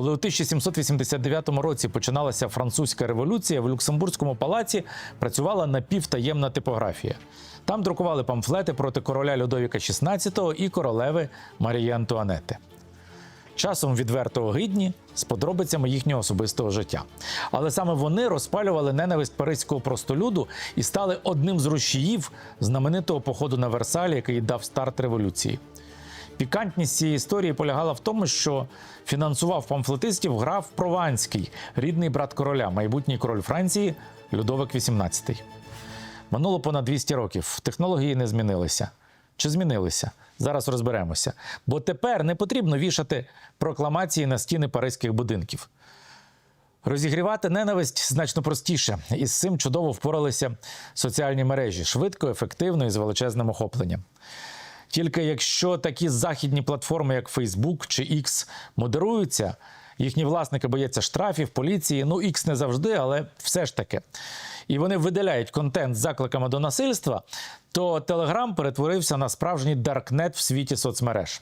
Коли у 1789 році починалася французька революція, в Люксембурзькому палаці працювала напівтаємна типографія. Там друкували памфлети проти короля Людовіка XVI і королеви Марії Антуанети. Часом відверто огидні з подробицями їхнього особистого життя. Але саме вони розпалювали ненависть паризького простолюду і стали одним з рушіїв знаменитого походу на Версаль, який дав старт революції. Пікантність цієї історії полягала в тому, що фінансував памфлетистів граф Прованський, рідний брат короля, майбутній король Франції Людовик XVIII. Минуло понад 200 років. Технології не змінилися. Чи змінилися? Зараз розберемося. Бо тепер не потрібно вішати прокламації на стіни паризьких будинків. Розігрівати ненависть значно простіше, і з цим чудово впоралися соціальні мережі швидко, ефективно і з величезним охопленням. Тільки якщо такі західні платформи, як Facebook чи X, модеруються, їхні власники бояться штрафів, поліції. Ну, X не завжди, але все ж таки. І вони видаляють контент з закликами до насильства, то Telegram перетворився на справжній даркнет в світі соцмереж.